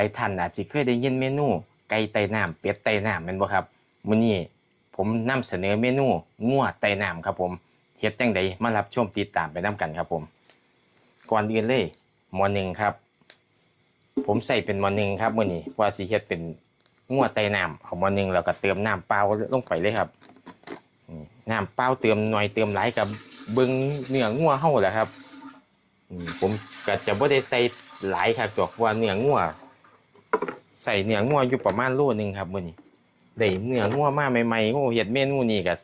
ลายท่านอาจจะเคยได้ยินเมนู ไก่ไต่น้ำเป็ดไต่น้ำแม่นบ่ครับมื้อนี้ผมนำเสนอเมนูงัวไต่น้ำครับผมเฮ็ดจังใดมารับชมติดตามไปนํกันครับผม ก่อนอื่นเลยหมอหนึ่งครับ ผมใส่เป็นหมอหนึ่งครับมื้อนี้ว่าสิเฮ็ดเป็นงัวไต่น้ำเอาหมอหนึ่งแล้วก็เติมน้ำเปล่าลงไปเลยครับน้ำเปล่าเติมหน่อยเติมหลายกับเบิ่งเนื้องัวเฮาแหละครับผมก็จะบ่ได้ใส่หลายครับดอกว่าเนื้องัว ใส่เนื้องัวอยู่ประมาณโลนึงครับมื้อนี้ได้เนื้องัวมาใหม่ๆโอ้เฮ็ดเมนูนี้ก็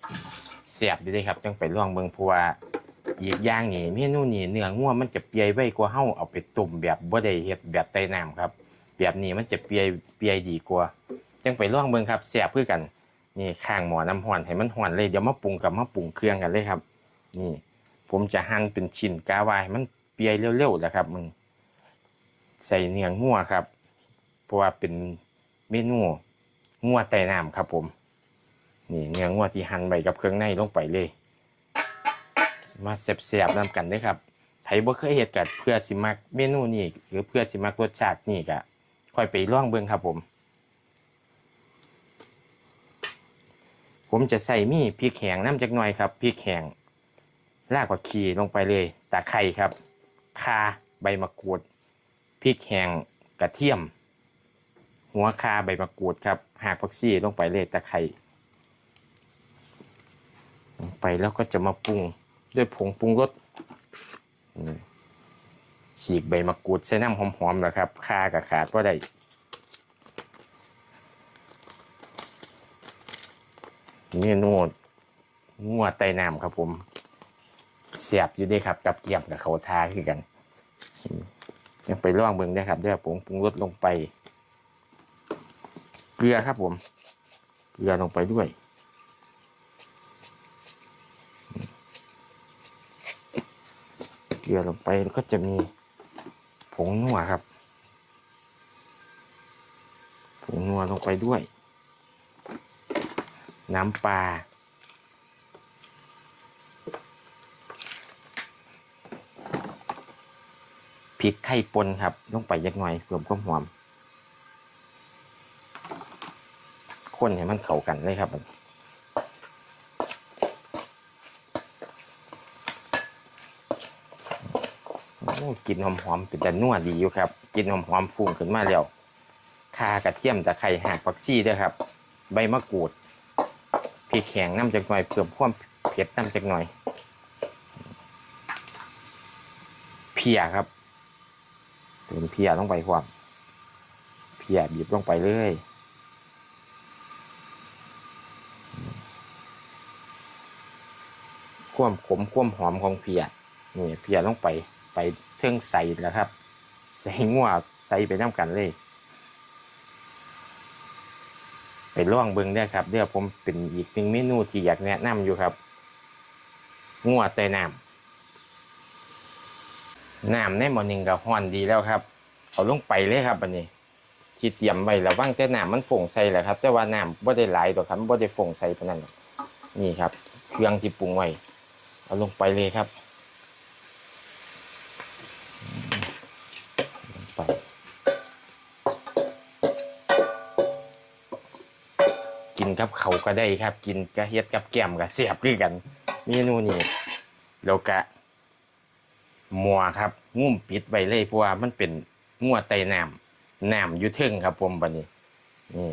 แซ่บอยู่เด้ครับจังไปลองเบิ่งเพราะว่าอีกอย่างนี่เมนูนี่เนื้องัวมันจะเปียไว้กว่าเฮาเอาไปต้มแบบบ่ได้เฮ็ดแบบไต้น้ำครับ แบบนี้มันจะเปียเปียดีกว่าจังไปลองเบิ่งครับแซ่บคือกันนี่ข้างหมอน้ำร้อนให้มันร้อนเลยเดี๋ยวมาปรุงกับมาปรุงเครื่องกันเลยครับ นี่ ผมจะหั่นเป็นชิ้นกาวายมันเปียเร็วๆแหละครับมึงใส่เนื้องัวครับ เพราะว่าเป็นเมนูงัวไต้น้ำครับผม นี่เนื้องัวที่หั่นใบกับเครื่องในลงไปเลย มาเสียบๆนำกันด้อครับไผบ่เคยเฮ็ดกัเพื่อสิมักเมนูนี้หรือเพื่อสิมักรสชาตินี่ก็ค่อยไปลองเบิ่งครับผม ผมจะใส่มีพริกแห้งน้ำจักหน่อยครับพริกแห้งรากผักชีลงไปเลยตะไคร้ครับคาใบมะกรูดพริกแห้งกระเทียม หัวคาใบมะกรูดครับหากผักชีลงไปเลยตะไคร้ลงไปแล้วก็จะมาปรุงด้วยผงปรุงรสฉีกใบมะกรูดใส่น้ำหอมๆนะครับคากับขาดก็ได้เมนูงัวไตน้ำครับผม เสียบอยู่ด้วยครับกับเกียมกับเขาทาคือกันยังไปล่องเบิ่งได้ครับดี๋ยผมปรุงรสลงไป เกลือครับผม เกลือลงไปด้วย เกลือลงไปก็จะมีผงนัวครับ ผงนัวลงไปด้วย น้ำปลาพริกไทยป่นครับ ลงไปยักหน่อยเพิ่มความหอม คนให้มันเข้ากันเลยครับมันโอ้กลินหอมๆเป็นแต่นัวดีอยู่ครับกลินหอมๆฟุ้งขึ้นมาแล้วคากระเทียมตะไคร้หักผักชีด้วยครับ ใบมะกรูดพริกแข็งน้ำจักหน่อยเพิ่มความเผ็ดน้ำจักหน่อย เพียครับเติมเพียลงไปความเพียบีบลงไปเลย ความขมความหอมของเพียนี่เพียลงไปไปเทิงใส่แล้วครับ ใส่งัวใส่ไปน้ำกันเลย ไปล่องเบิ้งได้ครับเดี๋ยวผมเป็นอีกหนึ่งเมนูที่อยากแนะนำอยู่ครับงัวไต้น้ำน้ำในหมอหนึ่งกับฮ้อนดีแล้วครับเอาลงไปเลยครับอันนี้ที่เตรียมไว้แล้วว่างแต่น้ำมันฝงใส่แหละครับ แต่ว่าน้ำบ่ได้หลายตัวครับบ่ได้ฝงใส่ปานนั้นนี่ครับ เครื่องที่ปรุงไว้ เอาลงไปเลยครับลงไปกินกับเขาก็ได้ครับ กินกระเฮ็ดกับแก้มก็เสียบคือกันเมนูนี้แล้วก็มัวครับงุ่มปิดไว้เลยเพราะว่ามันเป็นงัวไตน้ำน้ำอยู่เทิงครับผมบัดนี้นี่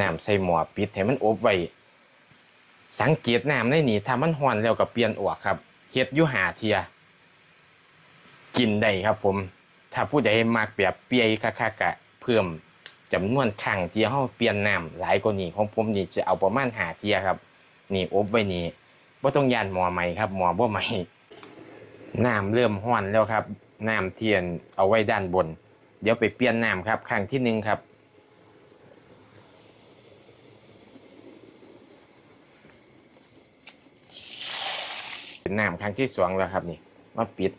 น้ำใส่หม้อปิดให้มันอบไว้ สังเกตน้ำในนี่ถ้ามันร้อนแล้วก็เปลี่ยนออกครับเฮ็ดอยู่หาเทีย กินได้ครับผม ถ้าผู้ใดมักแบบเปียคักๆกะเพิ่มจำนวนครั้งที่เฮาเปลี่ยนน้ำหลายกว่านี้ของผมนี่จะเอาประมาณหาเทียครับ นี่อบไว้นี่บ่ต้องยานหมอใหม่ครับหมอบ่ใหม่น้ำเริ่มห้อนแล้วครับน้ำเทียนเอาไว้ด้านบน เดี๋ยวไปเปลี่ยนน้ำครับครั้งที่หนึ่งครับ นน้ำครั้งที่สองแล้วครับนี่มาปิด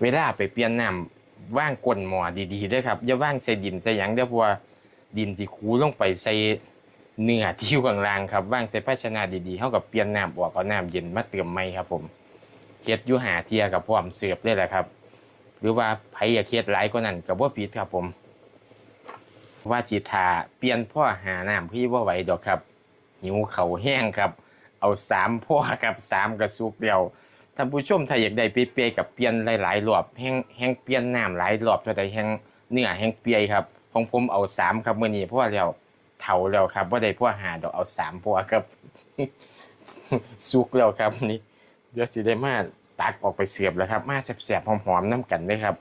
เวลาไปเปลี่ยนน้ำว่างก้นหมอดีๆเด้วยครับอย่าว่างใส่ดินใส่หยังเด้อเพว่าดินสิคูลงไปใส่เนื้อที่อยู่ข้างล่างครับว่างใส่ภาชนะดีๆเท่ากับเปลี่ยนน้ำออกเอาน้ำเย็นมาเติมใหม่ครับผมเฮ็ดอยู่หาเทียกับพร้อมเสิร์ฟเลยแหละครับ หรือว่าไผอยากเฮ็ดหลายกว่านั้นก็บ่ผิดครับผม ว่าจิทาเปลี่ยนพ่อหาน้ำพี่บ่าไหวดอกครับหิวเขาแห้งครับ เอาสามพ่อครับสามกระสุกเดียวท่านผู้ชมถ้าอยากได้เปียๆกับเปลี่ยนหลายๆรอบแห้งแห้งเปลี่ยนน้ำหลายรอบเท่าใดแห้งเนื้อแห้งเปียครับของผมเอาสามครับมื้อนี้เพราะว่าแล้วเฒ่าแล้วครับบ่าได้พ่อหาดอกเอาสามพ่อครับสุกแล้วครับนี่เดี๋ยวสิได้มาตักออกไปเสียบแล้วครับ มาแสบๆหอมๆน้ำกันเลยครับ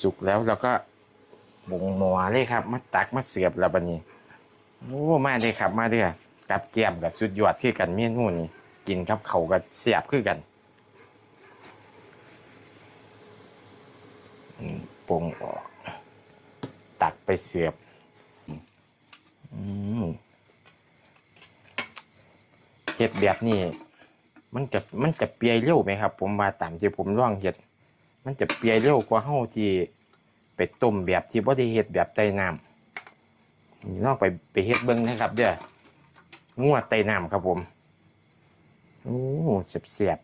สุกแล้วเราก็บุงหมัวเลยครับ มาตักมาเสียบแล้วบัดนี้ โอ้มาเลยครับมาเด้อกับแก้มกับสุดยอดคือกันเมนูนี้กินกับเขากับเสียบคือกันปงออก ตักไปเสียบเห็ดแบบนี้ มันจะมันจะเปียเร็วไหมครับ ผมมาตามที่ผมลองเห็ด มันจะเปียเร็วกว่าเฮาที่ไปต้มแบบที่บ่ได้เห็ดแบบใต้น้ำ นี่ลองไปไปเฮ็ดเบิ้งนะครับ เด้องัวไตน้ำครับผมโอ้เสียบเสียบ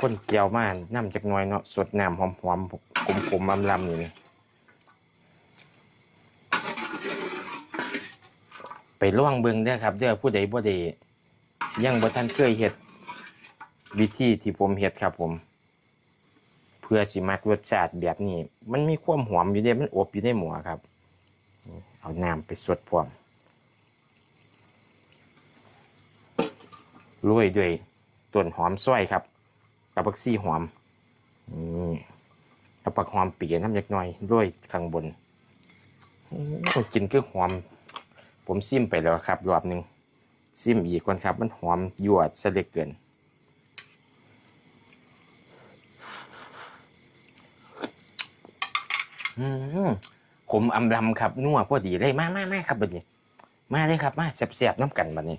คนเจียวมาน้ำจากน้อยเนาะสดน้ำหอมๆกลมๆลมลำๆนี่นี่ไปล่องเบิ้งเด้อครับเด้อผู้ใดบ่ได้ยังบ่ทันเคยเฮ็ดวิธีที่ผมเฮ็ดครับผม เพื่อสิมักรสชาติแบบนี้ มันมีความหอมอยู่เด้มันอบอยู่ในหมูครับ เอาน้ำไปสวดพร้อมโรยด้วยต้นหอมซอยครับ กับบักซี่หอมนี่กับปักหอมเปียน้ำเล็กน้อยโรยข้างบนอ้ยกินคือหอม ผมซิมไปแล้วครับรอบหนึ่งซิมอีกก่อนครับ มันหอมยั่วซะเลือเกิน ผมขมอำลำครับนัวพอดีเลยมามามาครับบัดนี้ มาเลยครับมาแสบๆน้ำกันบัดนี้